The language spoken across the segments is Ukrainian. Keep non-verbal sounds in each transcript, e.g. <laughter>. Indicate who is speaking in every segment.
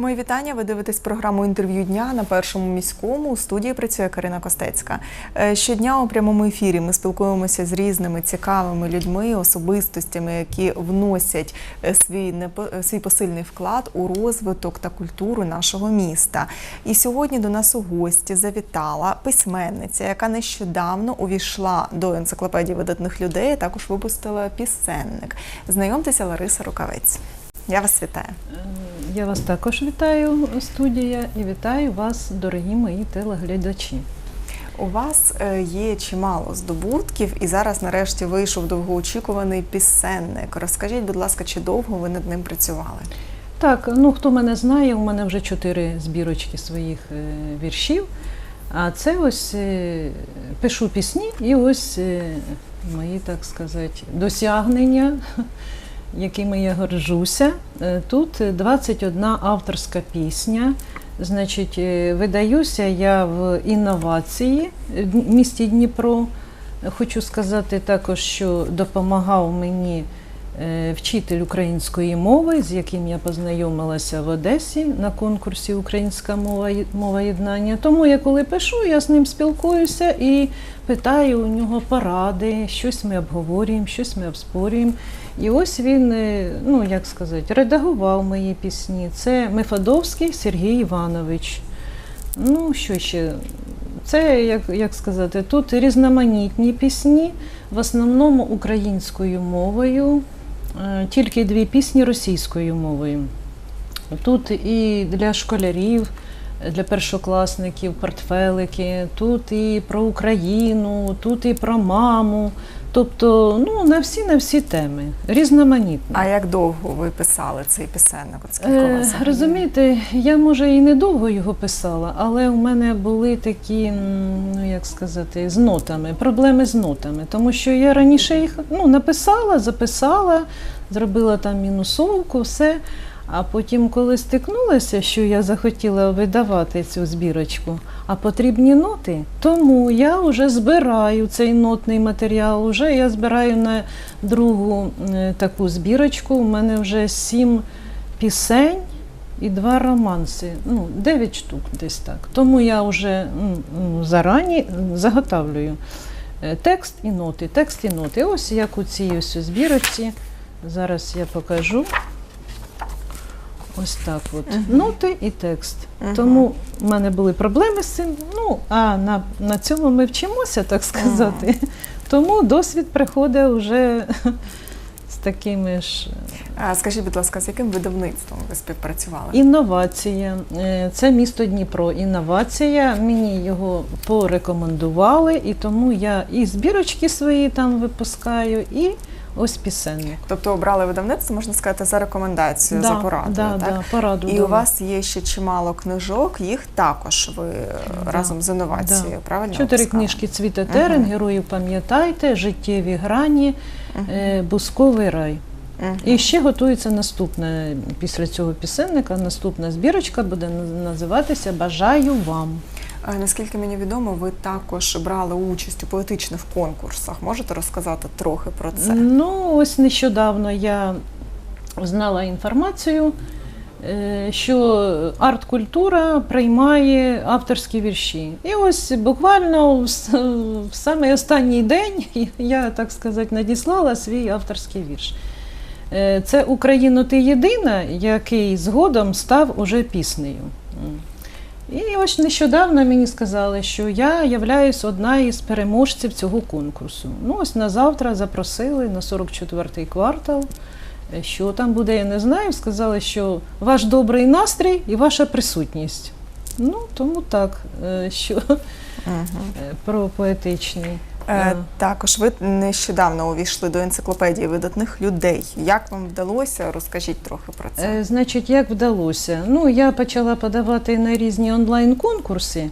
Speaker 1: Мої вітання. Ви дивитесь програму інтерв'ю дня на першому міському. У студії працює Карина Костецька. Е, Щодня у прямому ефірі ми спілкуємося з різними цікавими людьми, особистостями, які вносять е, свій е, свій посильний вклад у розвиток та культуру нашого міста. І сьогодні до нас у гості завітала письменниця, яка нещодавно увійшла до енциклопедії видатних людей. Також випустила пісенник. Знайомтеся, Лариса Рукавець. Я вас вітаю.
Speaker 2: Я вас також вітаю, студія, і вітаю вас, дорогі мої телеглядачі.
Speaker 1: У вас е, є чимало здобутків, і зараз нарешті вийшов довгоочікуваний пісенник. Розкажіть, будь ласка, чи довго ви над ним працювали?
Speaker 2: Так, ну хто мене знає, у мене вже чотири збірочки своїх е, віршів. А це ось е, пишу пісні, і ось е, мої, так сказати, досягнення, якими я горжуся. Е, Тут 21 авторська пісня. Значить, е, видаюся я в інновації в місті Дніпро. Хочу сказати також, що допомагав мені вчитель української мови, з яким я познайомилася в Одесі на конкурсі Українська мова мова єднання. Тому я коли пишу, я з ним спілкуюся і питаю у нього поради, щось ми обговорюємо, щось ми обспорюємо. І ось він, е, ну як сказати, редагував мої пісні. Це Мефодовський Сергій Іванович. Ну, що ще? Це, як, як сказати, тут різноманітні пісні, в основному українською мовою, е, тільки дві пісні російською мовою. Тут і для школярів, для першокласників портфелики, тут і про Україну, тут і про маму. Тобто, ну, на всі на всі теми, різноманітно.
Speaker 1: А як довго ви писали цей пісенник? От скільки
Speaker 2: Е, розумієте, я може і недовго його писала, але у мене були такі, ну як сказати, з нотами, проблеми з нотами. Тому що я раніше їх ну, написала, записала, зробила там мінусовку, все. А потім, коли стикнулася, що я захотіла видавати цю збірочку, а потрібні ноти, тому я вже збираю цей нотний матеріал. Уже я збираю на другу е, таку збірочку. У мене вже сім пісень і два романси. Ну, дев'ять штук десь так. Тому я вже м, зарані заготовлюю е, текст і ноти, текст і ноти. Ось як у цій ось збірочці. Зараз я покажу. Ось так от.
Speaker 1: Мгм.
Speaker 2: Ноти і текст.
Speaker 1: Мгм.
Speaker 2: Тому в мене були проблеми з цим. Ну, а на, на цьому ми вчимося, так сказати. Тому досвід приходить вже з такими ж
Speaker 1: А скажіть, будь ласка, з яким видавництвом ви співпрацювали?
Speaker 2: інновація. Е, Це місто Дніпро. Інновація. Мені його порекомендували, і тому я і збірочки свої там випускаю, і ось пісенник.
Speaker 1: Тобто обрали видавництво, можна сказати, за рекомендацією, за порадою,
Speaker 2: да,
Speaker 1: так?
Speaker 2: да, пораду
Speaker 1: І у вас є ще чимало книжок, їх також ви е,
Speaker 2: Да,
Speaker 1: разом з інновацією,
Speaker 2: да.
Speaker 1: правильно?
Speaker 2: Чотири книжки Цвіта Терен,
Speaker 1: Мгм.
Speaker 2: Героїв пам'ятайте, Життєві грані, е, Бусковий рай.
Speaker 1: Мгм.
Speaker 2: І ще готується наступне після цього пісенника. Наступна збірочка буде називатися Бажаю вам.
Speaker 1: Е, Наскільки мені відомо, ви також брали участь у поетичних конкурсах. Можете розказати трохи про це?
Speaker 2: Ну, ось нещодавно я знала інформацію, е, що арт-культура приймає авторські вірші. І ось буквально в самий останній день <laughs> я, так сказати, надіслала свій авторський вірш. Е, Це Україно, ти єдина, який згодом став уже піснею. І ось нещодавно мені сказали, що я являюсь одна із переможців цього конкурсу. Ну, ось на завтра запросили на 44-й квартал. Е, Що там буде, я не знаю. Сказали, що ваш добрий настрій і ваша присутність. Ну, тому так, е, що
Speaker 1: Мгм.
Speaker 2: е, про поетичний.
Speaker 1: Е. Також ви нещодавно увійшли до енциклопедії видатних людей. Як вам вдалося? Розкажіть трохи про це.
Speaker 2: Е, Значить, як вдалося? Ну, я почала подавати на різні онлайн-конкурси.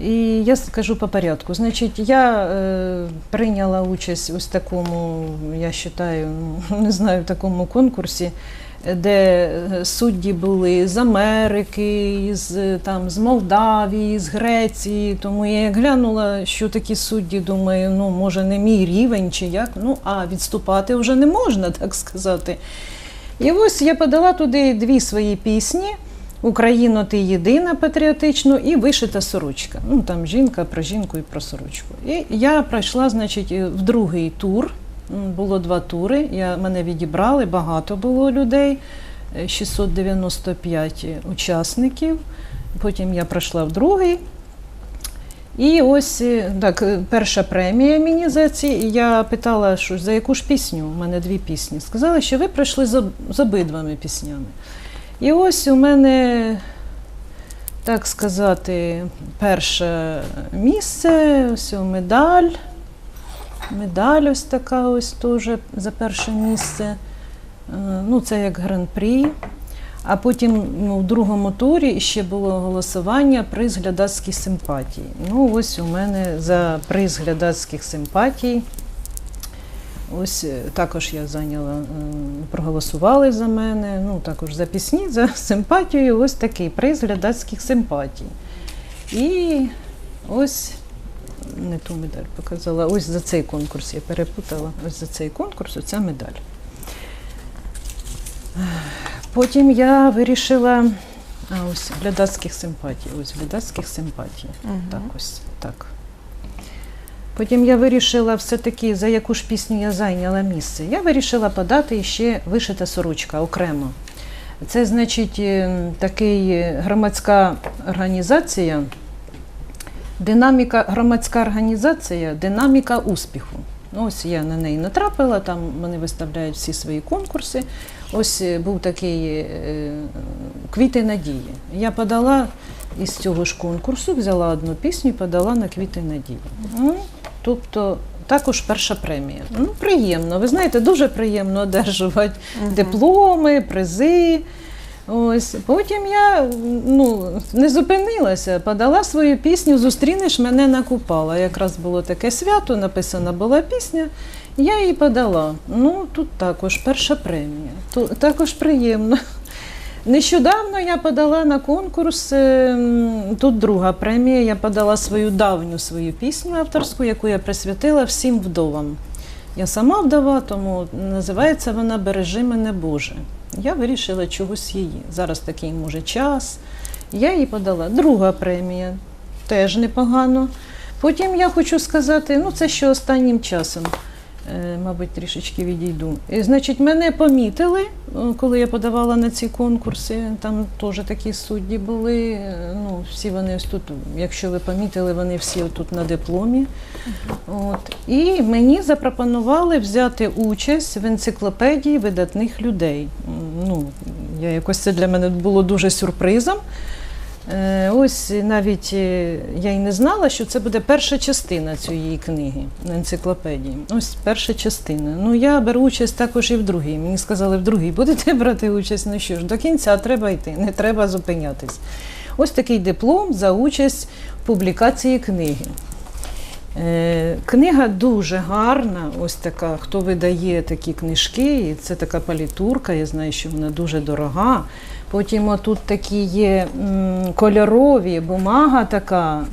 Speaker 2: І я скажу по порядку. Значить, я е, прийняла участь ось такому, я вважаю, ну, <laughs> не знаю, в такому конкурсі, де е, судді були з Америки, з, там, з Молдавії, з Греції. Тому я як глянула, що такі судді, думаю, ну, може, не мій рівень чи як. Ну, а відступати вже не можна, <laughs> так сказати. І ось я подала туди дві свої пісні. Україно, ти єдина патріотично і вишита сорочка. Ну там жінка про жінку і про сорочку. І я пройшла, значить, в другий тур. Було два тури. Я, мене відібрали, багато було людей, е, 695 учасників. Потім я пройшла в другий. І ось е, так, е, перша премія мені за ці. І Я питала, що за яку ж пісню? У мене дві пісні. Сказали, що ви прийшли з, з обидвами піснями. І ось у мене, так сказати, перше місце, ось медаль. Медаль ось така ось теж за перше місце. Е, Ну, це як гран-прі. А потім ну, в другому турі ще було голосування приз глядацьких симпатій. Ну, ось у мене за приз глядацьких симпатій. Ось е, також я зайняла, е, проголосували за мене. Ну, також за пісні, за симпатію. Ось такий приз глядацьких симпатій. І ось не ту медаль показала. Ось за цей конкурс я перепутала. Ось за цей конкурс оця медаль. Потім я вирішила. А ось глядацьких симпатій. Ось глядацьких симпатій.
Speaker 1: Мгм.
Speaker 2: Так, ось так. Потім я вирішила все-таки, за яку ж пісню я зайняла місце. Я вирішила подати ще вишита сорочка окремо. Це, значить, е, такий е, громадська організація, динаміка, громадська організація, динаміка успіху. Ну, Ось я на неї натрапила, там вони виставляють всі свої конкурси. Ось е, був такий е, квіти надії. Я подала із цього ж конкурсу, взяла одну пісню і подала на квіти надії. Ну, тобто також перша премія. Ну, приємно. Ви знаєте, дуже приємно одержувати дипломи, призи. Ось потім я ну, не зупинилася, подала свою пісню Зустрінеш мене на Купала. Якраз було таке свято, написана була пісня. Я її подала. Ну, тут також перша премія. Ту- також приємно. Нещодавно я подала на конкурс. е, Тут друга премія. Я подала свою давню свою пісню авторську, яку я присвятила всім вдовам. Я сама вдова, тому називається вона Бережи мене Боже. Я вирішила чогось її. Зараз такий може час. Я їй подала. Друга премія теж непогано. Потім я хочу сказати, ну це ще останнім часом, е, мабуть, трішечки відійду. І, значить, мене помітили, е, коли я подавала на ці конкурси. Там теж такі судді були. е, Ну, всі вони ось тут, якщо ви помітили, вони всі тут на дипломі. От. І мені запропонували взяти участь в енциклопедії видатних людей. Я якось це для мене було дуже сюрпризом. Е, Ось навіть е, я й не знала, що це буде перша частина цієї книги енциклопедії. Ось перша частина. Ну я беру участь також і в другій. Мені сказали, в другій будете <laughs> брати участь. Ну що ж, до кінця треба йти, не треба зупинятись. Ось такий диплом за участь в публікації книги. Е, Книга дуже гарна, ось така, хто видає такі книжки, і це така палітурка, я знаю, що вона дуже дорога. Потім тут такі є кольорові, бумага така.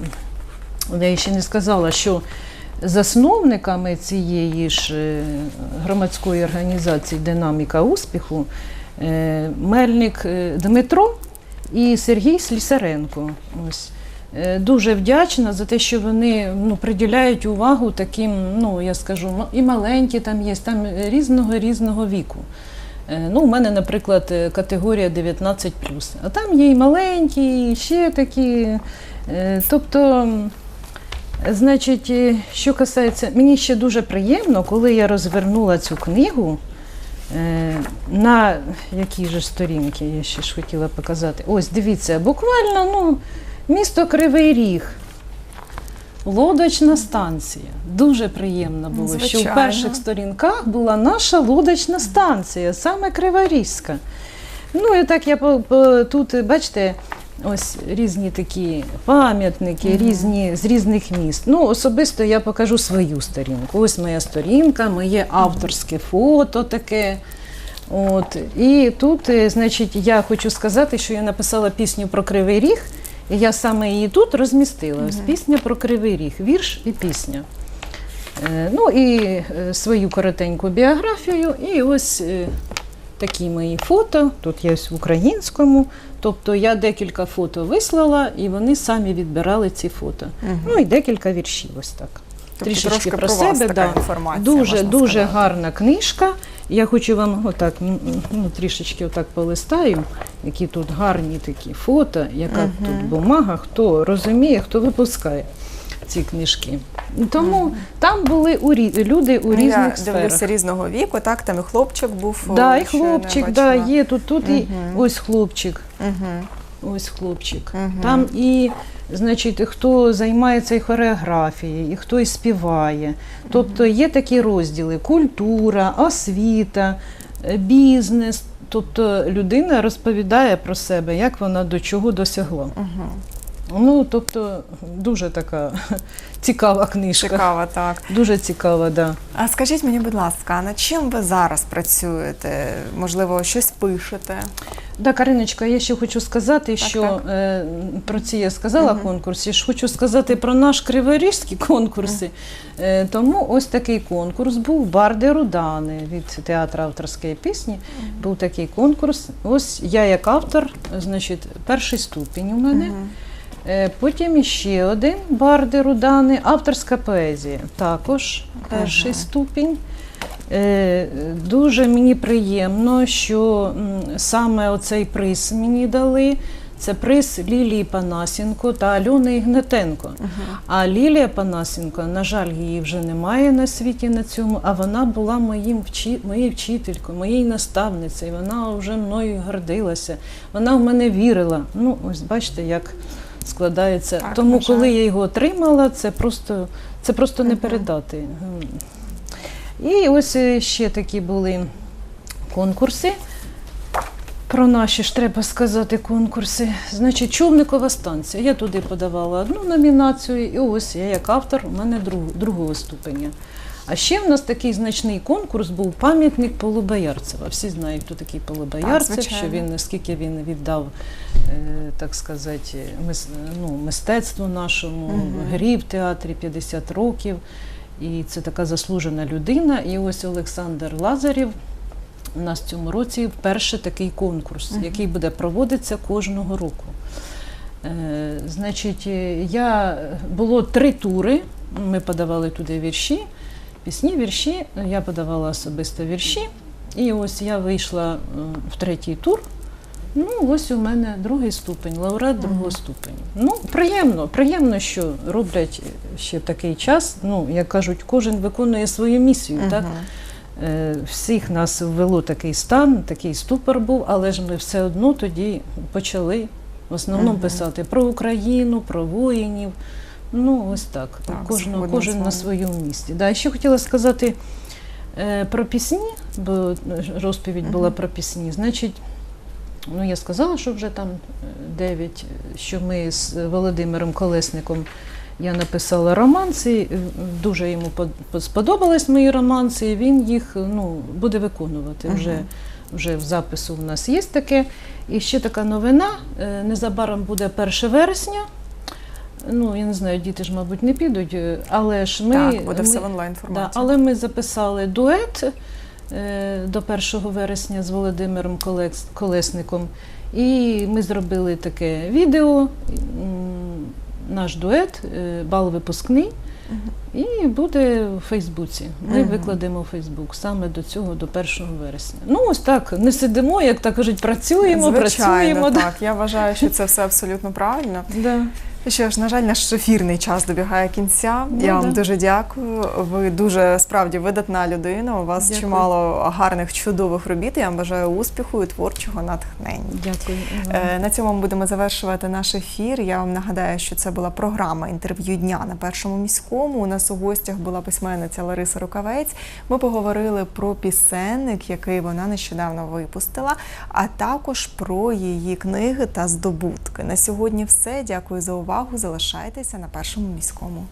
Speaker 2: Я ще не сказала, що засновниками цієї ж е, громадської організації Динаміка успіху е, Мельник Дмитро і Сергій Слісаренко. Ось. Е, Дуже вдячна за те, що вони ну, приділяють увагу таким, ну я скажу, і маленькі там є, там різного різного віку. Е, Ну, у мене, наприклад, е, категорія 19 а там є і маленькі, і ще такі. Тобто, значить, що касається, мені ще дуже приємно, коли я розвернула цю книгу. На якій же сторінки я ще ж хотіла показати. Ось дивіться, буквально ну, місто Кривий Ріг. Лодочна станція. Дуже приємно було, що в перших сторінках була наша лодочна станція, саме Криворізька. Ну і так я по, по, тут, бачите, ось різні такі пам'ятники, різні, з різних міст. Ну, особисто я покажу свою сторінку. Ось моя сторінка, моє авторське фото таке. От. І тут, е, значить, я хочу сказати, що я написала пісню про Кривий Ріг, і я саме її тут розмістила. Ось пісня про Кривий Ріг, вірш і пісня. Е, Ну і е, свою коротеньку біографію, і ось е, такі мої фото. Тут є ось в українському. Тобто я декілька фото вислала, і вони самі відбирали ці фото.
Speaker 1: Мгм.
Speaker 2: Ну і декілька віршів, ось так.
Speaker 1: Тобто
Speaker 2: Трішечки про
Speaker 1: про вас
Speaker 2: себе.
Speaker 1: така
Speaker 2: да.
Speaker 1: інформація,
Speaker 2: Дуже дуже
Speaker 1: сказати.
Speaker 2: гарна книжка. Я хочу вам отак ну, трішечки отак полистаю, які тут гарні такі фото, яка
Speaker 1: Мгм.
Speaker 2: тут бумага, хто розуміє, хто випускає ці книжки. Тому там були у люди у
Speaker 1: Ну,
Speaker 2: різних
Speaker 1: Я
Speaker 2: сферах.
Speaker 1: дивлюся різного віку, так, там і хлопчик був.
Speaker 2: Да, і
Speaker 1: не
Speaker 2: хлопчик, да, є тут, тут і ось хлопчик.
Speaker 1: Мгм.
Speaker 2: Ось хлопчик.
Speaker 1: Угу.
Speaker 2: Там і, значить, хто займається і хореографією, і хто і співає. Тобто є такі розділи: культура, освіта, е, бізнес. Тобто людина розповідає про себе, як вона до чого досягла.
Speaker 1: Мгм.
Speaker 2: Ну, тобто, дуже така <laughs> цікава книжка.
Speaker 1: Цікаво, так.
Speaker 2: Дуже цікава, да.
Speaker 1: А скажіть мені, будь ласка, а над чим ви зараз працюєте? Можливо, щось пишете?
Speaker 2: Да, Кариночка, я ще хочу сказати,
Speaker 1: Так,
Speaker 2: що
Speaker 1: так.
Speaker 2: Е, про ці я сказала
Speaker 1: Мгм.
Speaker 2: конкурс, я ж хочу сказати про наш криворіжський конкурси. Е, тому ось такий конкурс був Барди Рудани від театру авторської пісні. Був такий конкурс. Ось я як автор, значить, перший ступінь у мене.
Speaker 1: Мгм.
Speaker 2: Е, Потім іще один Барди Рудани, авторська поезія. Також перший
Speaker 1: Ага.
Speaker 2: ступінь. Е, Дуже мені приємно, що саме оцей приз мені дали. Це приз Лілії Панасенко та Альони Ігнатенко.
Speaker 1: Мгм.
Speaker 2: А Лілія Панасенко, на жаль, її вже немає на світі на цьому, а вона була моїм вчи... моєю вчителькою, моєю наставницею. Вона вже мною гордилася. Вона в мене вірила. Ну, ось бачите, як складається.
Speaker 1: Так,
Speaker 2: Тому, коли я його отримала, це просто, це просто не передати. І ось е, ще такі були конкурси. Про наші ж треба сказати конкурси. Значить, човникова станція. Я туди подавала одну номінацію, і ось я як автор, у мене друг, другого ступеня. А ще в нас такий значний конкурс був пам'ятник Полубоярцева. Всі знають, хто такий Полубоярцев,
Speaker 1: звичайно.
Speaker 2: що він наскільки він віддав, е, так сказати, ну, мистецтву нашому,
Speaker 1: Мгм.
Speaker 2: грі в театрі 50 років. І це така заслужена людина. І ось Олександр Лазарєв у нас в цьому році вперше такий конкурс,
Speaker 1: Мгм.
Speaker 2: який буде проводитися кожного року. Е, значить, е, я було три тури. Ми подавали туди вірші, пісні, вірші. Я подавала особисто вірші. І ось я вийшла в третій тур. Ну, ось у мене другий ступень, лауреат другого ступеня. Ну, приємно, приємно, що роблять ще такий час. Ну, як кажуть, кожен виконує свою місію. Так? Е, Всіх нас ввело такий стан, такий ступор був, але ж ми все одно тоді почали в основному писати про Україну, про воїнів. Ну, ось так.
Speaker 1: Так,
Speaker 2: Кожен, кожен на своєму місці. Да, ще хотіла сказати е, про пісні, бо розповідь була про пісні. Значить, ну я сказала, що вже там е, дев'ять, що ми з Володимиром Колесником я написала романси, дуже йому под- под- сподобались мої романси, і він їх ну, буде виконувати. Вже, вже в запису в нас є таке. І ще така новина: е, незабаром буде 1 вересня. Ну, я не знаю, діти ж, мабуть, не підуть, е, але ж ми.
Speaker 1: так, буде все в онлайн
Speaker 2: Да, але ми записали дует е, до 1 вересня з Володимиром Колекс- Колесником. І ми зробили таке відео, м, наш дует, е, бал випускний. І буде в Фейсбуці. Ми
Speaker 1: Мгм.
Speaker 2: викладемо в Фейсбук саме до цього, до 1 вересня. Ну, ось так, не сидимо, як так кажуть, працюємо,
Speaker 1: Звичайно,
Speaker 2: працюємо.
Speaker 1: так. Я вважаю, що це все абсолютно правильно. <laughs>
Speaker 2: Да.
Speaker 1: І Що ж, на жаль, наш ефірний час добігає кінця.
Speaker 2: Ну,
Speaker 1: Я вам
Speaker 2: да.
Speaker 1: дуже дякую. Ви дуже справді видатна людина. У вас
Speaker 2: Дякую.
Speaker 1: чимало гарних, чудових робіт. Я вам бажаю успіху і творчого натхнення.
Speaker 2: Дякую.
Speaker 1: Е, На цьому ми будемо завершувати наш ефір. Я вам нагадаю, що це була програма інтерв'ю дня на першому міському. У нас у гостях була письменниця Лариса Рукавець. Ми поговорили про пісенник, який вона нещодавно випустила, а також про її книги та здобутки. На сьогодні все. Дякую за увагу. Залишайтеся на першому міському.